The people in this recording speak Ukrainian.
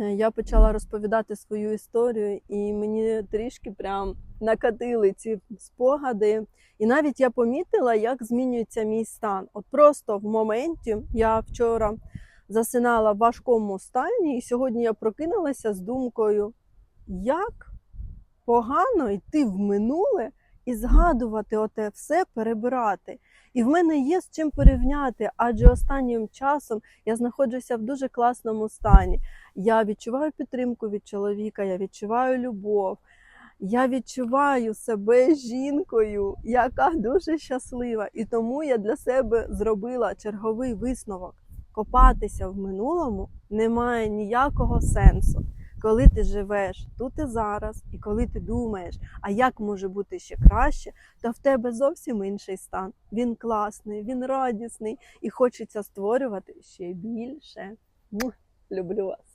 е, я почала розповідати свою історію, і мені трішки прям накатили ці спогади. І навіть я помітила, як змінюється мій стан. От просто в моменті я вчора засинала в важкому стані, і сьогодні я прокинулася з думкою, як погано йти в минуле і згадувати оте все, перебирати. І в мене є з чим порівняти, адже останнім часом я знаходжуся в дуже класному стані. Я відчуваю підтримку від чоловіка, я відчуваю любов. Я відчуваю себе жінкою, яка дуже щаслива. І тому я для себе зробила черговий висновок. Копатися в минулому немає ніякого сенсу. Коли ти живеш тут і зараз, і коли ти думаєш, а як може бути ще краще, то в тебе зовсім інший стан. Він класний, він радісний і хочеться створювати ще більше. Люблю вас.